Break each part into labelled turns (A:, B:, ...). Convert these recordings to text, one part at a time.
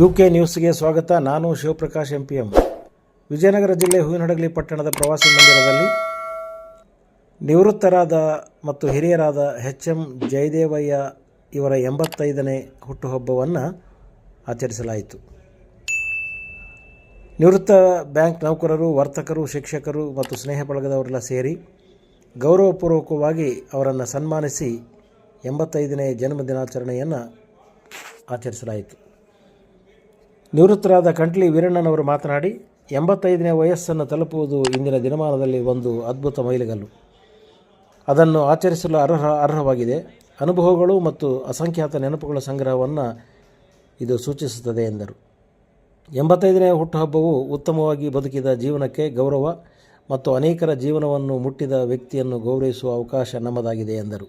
A: U K ನ್ಯೂಸ್ಗೆ ಸ್ವಾಗತ. ನಾನು Shivaprakash M P M Vijayanagara ಜಿಲ್ಲೆ ಹೂವಿನಹಡಗಲಿ ಪಟ್ಟಣದ ಪ್ರವಾಸಿ ಮಂದಿರದಲ್ಲಿ ನಿವೃತ್ತರಾದ ಮತ್ತು ಹಿರಿಯರಾದ ಎಚ್ ಎಂ ಜಯದೇವಯ್ಯ ಇವರ ಎಂಬತ್ತೈದನೇ ಹುಟ್ಟುಹಬ್ಬವನ್ನು ಆಚರಿಸಲಾಯಿತು. ನಿವೃತ್ತ ಬ್ಯಾಂಕ್ ನೌಕರರು, ವರ್ತಕರು, ಶಿಕ್ಷಕರು ಮತ್ತು ಸ್ನೇಹ ಬಳಗದವರೆಲ್ಲ ಸೇರಿ ಗೌರವಪೂರ್ವಕವಾಗಿ ಅವರನ್ನು ಸನ್ಮಾನಿಸಿ ಎಂಬತ್ತೈದನೇ ಜನ್ಮದಿನಾಚರಣೆಯನ್ನು ಆಚರಿಸಲಾಯಿತು. ನಿವೃತ್ತರಾದ ಕಂಟ್ಲಿ ವೀರಣ್ಣನವರು ಮಾತನಾಡಿ, ಎಂಬತ್ತೈದನೇ ವಯಸ್ಸನ್ನು ತಲುಪುವುದು ಇಂದಿನ ದಿನಮಾನದಲ್ಲಿ ಒಂದು ಅದ್ಭುತ ಮೈಲಿಗಲ್ಲು. ಅದನ್ನು ಆಚರಿಸಲು ಅರ್ಹ, ಅರ್ಹವಾಗಿದೆ. ಅನುಭವಗಳು ಮತ್ತು ಅಸಂಖ್ಯಾತ ನೆನಪುಗಳ ಸಂಗ್ರಹವನ್ನು ಇದು ಸೂಚಿಸುತ್ತದೆ ಎಂದರು. ಎಂಬತ್ತೈದನೇ ಹುಟ್ಟುಹಬ್ಬವು ಉತ್ತಮವಾಗಿ ಬದುಕಿದ ಜೀವನಕ್ಕೆ ಗೌರವ ಮತ್ತು ಅನೇಕರ ಜೀವನವನ್ನು ಮುಟ್ಟಿದ ವ್ಯಕ್ತಿಯನ್ನು ಗೌರವಿಸುವ ಅವಕಾಶ ನಮ್ಮದಾಗಿದೆ ಎಂದರು.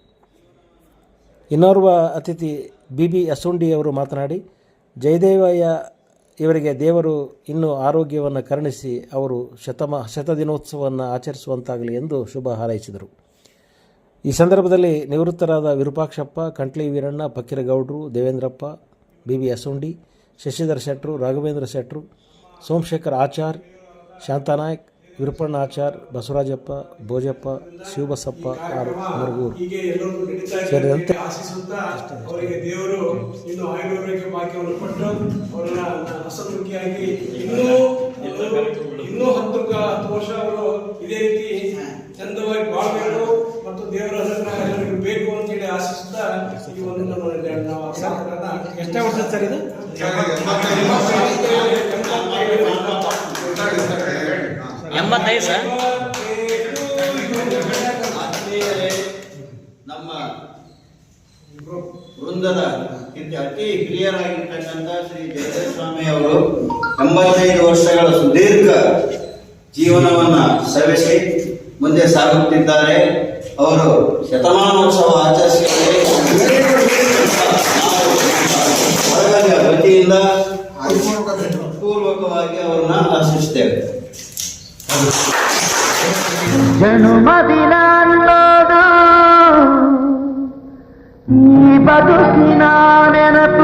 A: ಇನ್ನೋರ್ವ ಅತಿಥಿ ಬಿ ಬಿ ಅಸುಂಡಿಯವರು ಮಾತನಾಡಿ, ಜಯದೇವಯ್ಯ ಇವರಿಗೆ ದೇವರು ಇನ್ನೂ ಆರೋಗ್ಯವನ್ನು ಕರುಣಿಸಿ ಅವರು ಶತಮ ಶತದಿನೋತ್ಸವವನ್ನು ಆಚರಿಸುವಂತಾಗಲಿ ಎಂದು ಶುಭ ಹಾರೈಸಿದರು. ಈ ಸಂದರ್ಭದಲ್ಲಿ ನಿವೃತ್ತರಾದ Virupakshappa, Kantli Veeranna, Fakeeragowdru, Devendrappa B V Asundi, Shashidhar Shettru, Raghavendra Shettru, Somashekhar Achar Shantanaik Virupanna Achar Basavarajappa Bhojappa Shivabasappa R Maraguru. ಸೇರಿದಂತೆ
B: ಅವರಿಗೆ ದೇವರು ಇನ್ನು ಆಯುರ್ವೇದಿಕ ಭಾಗ್ಯವನ್ನು ಕೊಟ್ಟು ಅವರನ್ನ ಹಸಮುಖಿಯಾಗಿ ಇನ್ನೂ ಇನ್ನೂ ಹತ್ತು ಹತ್ತು ವರ್ಷ ಅವರು ಇದೇ ರೀತಿ ಚಂದವಾಗಿ ಬಾಳ್ಬೇಕು ಮತ್ತು ದೇವರ ಎಲ್ಲರಿಗೂ ಬೇಕು ಅಂತೇಳಿ ಆಶಿಸುತ್ತಾ ಈ ಒಂದು ನಮ್ಮ ನಾವು
A: ಎಷ್ಟೇ ವರ್ಷ ಸರ್ ಇದು?
C: ಎಂಬತ್ತೈದು ಸರ್.
D: ನಮ್ಮ ವೃಂದದ ಅತಿ ಅತಿ ಹಿರಿಯರಾಗಿರ್ತಕ್ಕಂಥ ಶ್ರೀ ಜಯದೇವ ಸ್ವಾಮಿ ಅವರು ಎಂಬತ್ತೈದು ವರ್ಷಗಳ ಸುದೀರ್ಘ ಜೀವನವನ್ನ ಸವೆಸಿ ಮುಂದೆ ಸಾಗುತ್ತಿದ್ದಾರೆ. ಅವರು ಶತಮಾನೋತ್ಸವ ಆಚರಿಸಿದರೆ ವತಿಯಿಂದ ಪೂರ್ವಕವಾಗಿ ಅವರನ್ನ ಆಶಿಸ್ತೇವೆ.
E: జనుమది నాన్నోడు ఈ బతుకి నా నెనపు